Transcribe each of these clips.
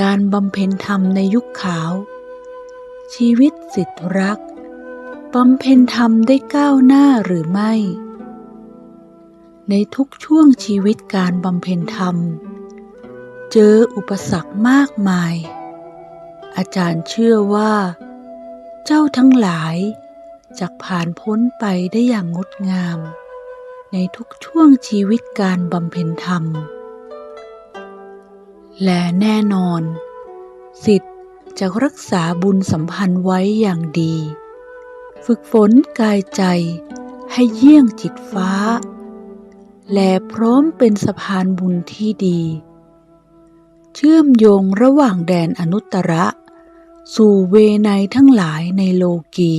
การบำเพ็ญธรรมในยุคขาว ชีวิตสิทธิรักบำเพ็ญธรรมได้ก้าวหน้าหรือไม่ ในทุกช่วงชีวิตการบำเพ็ญธรรม เจออุปสรรคมากมาย อาจารย์เชื่อว่า เจ้าทั้งหลายจะผ่านพ้นไปได้อย่างงดงาม ในทุกช่วงชีวิตการบำเพ็ญธรรม และแน่นอน สิทธิ์จะรักษาบุญสัมพันธ์ไว้อย่างดี ฝึกฝนกายใจให้เยี่ยงจิตฟ้า และพร้อมเป็นสะพานบุญที่ดี เชื่อมโยงระหว่างแดนอนุตตระ สู่เวไนทั้งหลายในโลกี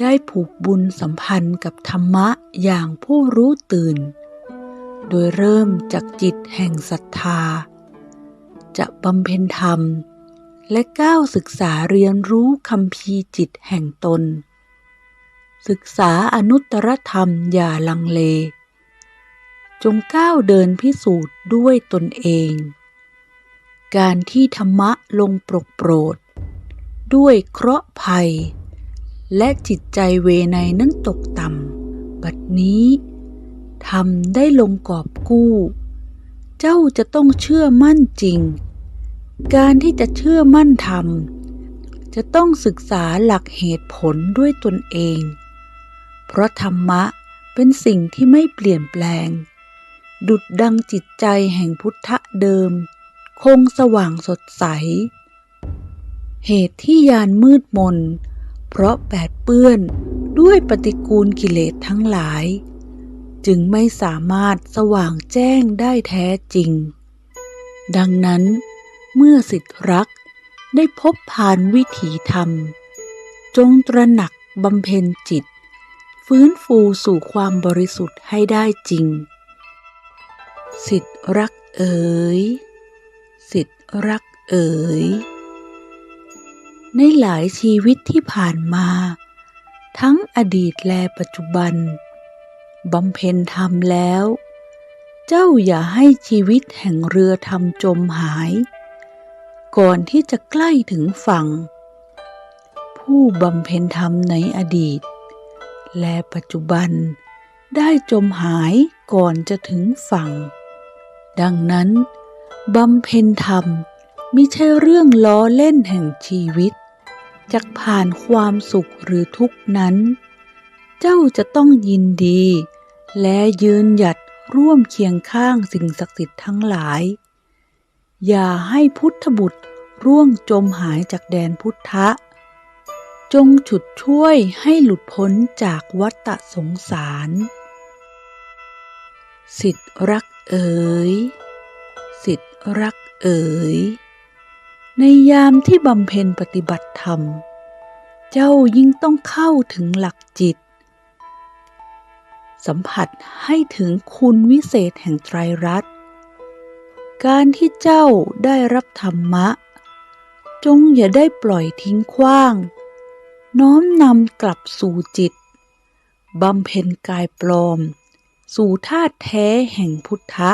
ได้ผูกบุญสัมพันธ์กับธรรมะอย่างผู้รู้ตื่น โดยเริ่มจากจิตแห่งศรัทธา จะบำเพ็ญธรรม และก้าวศึกษาเรียนรู้คำพีจิตแห่งตน ศึกษาอนุตตรธรรมอย่าลังเล จงก้าวเดินพิสูจน์ด้วยตนเอง การที่ธรรมะลงปรกโปรด ด้วยเคราะห์ภัย และจิตใจเวไนนั้นตกต่ำบัดนี้ทำได้ลงกอบกู้ เจ้าจะต้องเชื่อมั่นจริง การที่จะเชื่อมั่นธรรม จะต้องศึกษาหลักเหตุผลด้วยตนเอง เพราะธรรมะเป็นสิ่งที่ไม่เปลี่ยนแปลง ดุดดังจิตใจแห่งพุทธเดิม คงสว่างสดใส เหตุที่ยานมืดมน เพราะแปดเปื้อนด้วยปฏิกูลกิเลสทั้งหลาย จึงไม่สามารถสว่างแจ้งได้แท้จริง ดังนั้นเมื่อสิทธิรักได้พบผ่านวิถีธรรม จงตระหนักบำเพ็ญจิต ฟื้นฟูสู่ความบริสุทธิ์ให้ได้จริง สิทธิรักเอ๋ย สิทธิรักเอ๋ย ในหลายชีวิตที่ผ่านมา ทั้งอดีตและปัจจุบัน บำเพ็ญธรรมแล้ว เจ้าอย่าให้ชีวิตแห่งเรือธรรมจมหาย ก่อนที่จะใกล้ถึงฝั่ง ผู้บำเพ็ญธรรมในอดีต และปัจจุบันได้จมหายก่อนจะถึงฝั่ง ดังนั้นบำเพ็ญธรรมมิใช่เรื่องล้อเล่นแห่งชีวิตจะผ่านความสุขหรือทุกข์นั้น เจ้าจะต้องยินดี และยืนหยัดร่วมเคียงข้างสิ่งศักดิ์สิทธิ์ทั้งหลาย อย่าให้พุทธบุตรร่วงจมหายจากแดนพุทธะ จงฉุดช่วยให้หลุดพ้นจากวัฏสงสาร สิทธิรักเอ๋ย สิทธิรักเอ๋ย ในยามที่บำเพ็ญปฏิบัติธรรม เจ้ายิ่งต้องเข้าถึงหลักจิต สัมผัสให้ถึงคุณวิเศษแห่งไตรรัตน์การที่เจ้าได้รับธรรมะ จงอย่าได้ปล่อยทิ้งขว้าง น้อมนำกลับสู่จิตบำเพ็ญกายปลอม สู่ธาตุแท้แห่งพุทธะ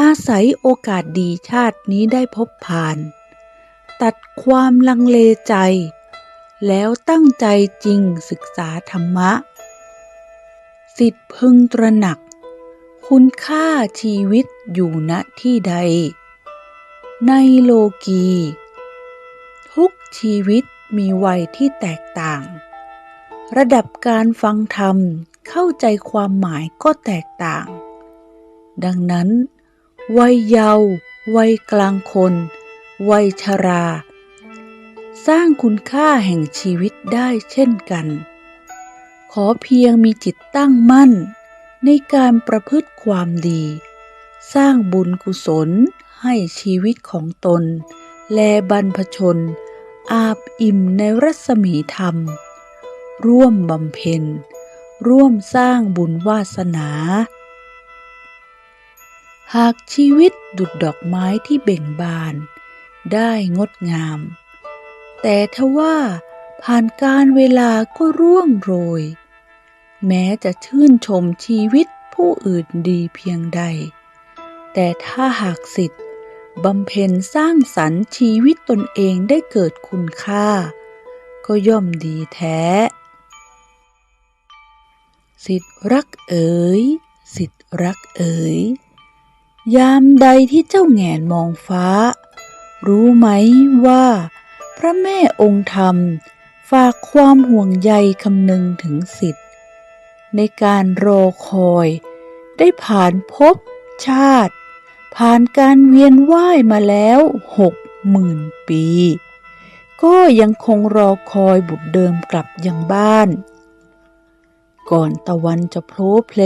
อาศัยโอกาสดีชาตินี้ได้พบผ่าน ตัดความลังเลใจ แล้วตั้งใจจริงศึกษาธรรมะ สิทธิพึงตระหนัก คุณค่าชีวิตอยู่ณที่ใด ในโลกี ทุกชีวิตมีวัยที่แตกต่าง ระดับการฟังธรรมเข้าใจความหมายก็แตกต่าง ดังนั้น วัยเยาว์วัยกลางคน วัยชรา สร้างคุณค่าแห่งชีวิตได้เช่นกัน ขอเพียงมีจิตตั้งมั่น ในการประพฤติความดี สร้างบุญกุศลให้ชีวิตของตน และบรรพชน อาบอิ่มในรัศมีธรรม ร่วมบำเพ็ญ ร่วมสร้างบุญวาสนา หากชีวิตดุดดอกไม้ที่เบ่งบาน ได้งดงาม แต่ทว่า ผ่านการเวลาก็ร่วงโรย แม้จะชื่นชมชีวิตผู้อื่นดีเพียงใด แต่ถ้าหากสิทธิ์บำเพ็ญสร้างสรรค์ชีวิตตนเองได้เกิดคุณค่า ก็ย่อมดีแท้ สิทธิ์รักเอ๋ย สิทธิ์รักเอ๋ย ยามใดที่เจ้าแงนมองฟ้า รู้ไหมว่า พระแม่องค์ธรรม ฝากความห่วงใยคำนึงถึงสิทธิ์ ในการรอคอย ได้ผ่านภพชาติ ผ่านการเวียนว่ายมาแล้วหกหมื่นปี ก็ยังคงรอคอยบุตรเดิมกลับยังบ้าน ก่อนตะวันจะโผล่เพล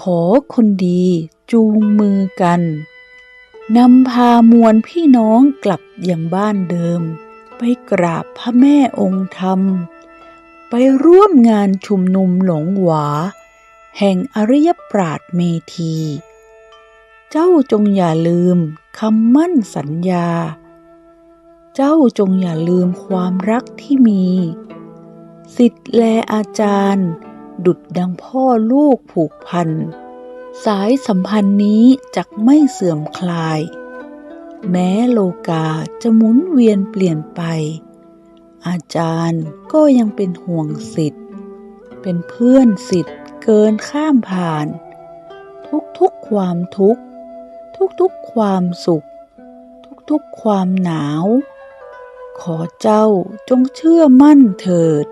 ขอคนดีจูงมือกันนำพามวลพี่น้องกลับยังบ้านเดิม ไปกราบพระแม่องค์ธรรม ไปร่วมงานชุมนุมหลงหวา แห่งอริยปราดเมธี เจ้าจงอย่าลืมคำมั่นสัญญา เจ้าจงอย่าลืมความรักที่มี สิทธิ์แลอาจารย์ ดุดดังพ่อลูกผูกพัน สายสัมพันธ์นี้จักไม่เสื่อมคลาย แม้โลกาจะหมุนเวียนเปลี่ยนไป อาจารย์ก็ยังเป็นห่วงสิทธิ์ เป็นเพื่อนสิทธิ์เกินข้ามผ่าน ทุกๆความทุกข์ ทุกๆความสุข ทุกๆความหนาว ขอเจ้าจงเชื่อมั่นเถิด